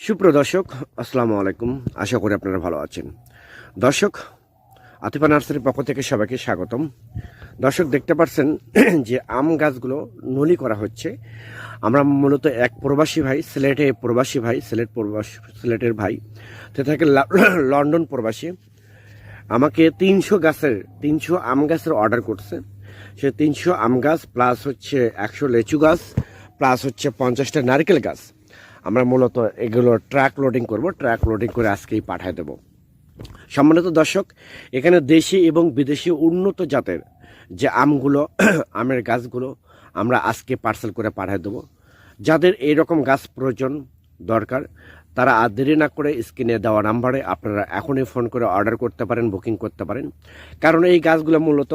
সুপ্রিয় দর্শক, আসসালামু আলাইকুম। আশা করি আপনারা ভালো আছেন। দর্শক, আতিফা নার্সারির পক্ষ থেকে সবাইকে স্বাগতম। দর্শক, দেখতে পাচ্ছেন যে আম গাছগুলো নলি করা হচ্ছে। আমরা মূলত এক প্রবাসী ভাই, সিলেটে প্রবাসী ভাই, সিলেট প্রবাসী, সিলেটের ভাই, সে থাকে লন্ডন প্রবাসী। আমাকে তিনশো গাছের, তিনশো আম গাছের অর্ডার করছে। সে তিনশো আম গাছ, প্লাস হচ্ছে একশো লেচু গাছ, প্লাস হচ্ছে পঞ্চাশটা নারকেল গাছ। আমরা মূলত এগুলো ট্রাক লোডিং করব, ট্রাক লোডিং করে আজকেই পাঠিয়ে দেবো। সম্মানিত দর্শক, এখানে দেশি এবং বিদেশি উন্নত জাতের যে আমগুলো, আমের গাছগুলো আমরা আজকে পার্সেল করে পাঠিয়ে দেবো। যাদের এইরকম গাছ প্রয়োজন দরকার, তারা আর দেরি না করে স্ক্রিনে দেওয়া নাম্বারে আপনারা এখনই ফোন করে অর্ডার করতে পারেন বুকিং করতে পারেন। কারণ এই গাছগুলো মূলত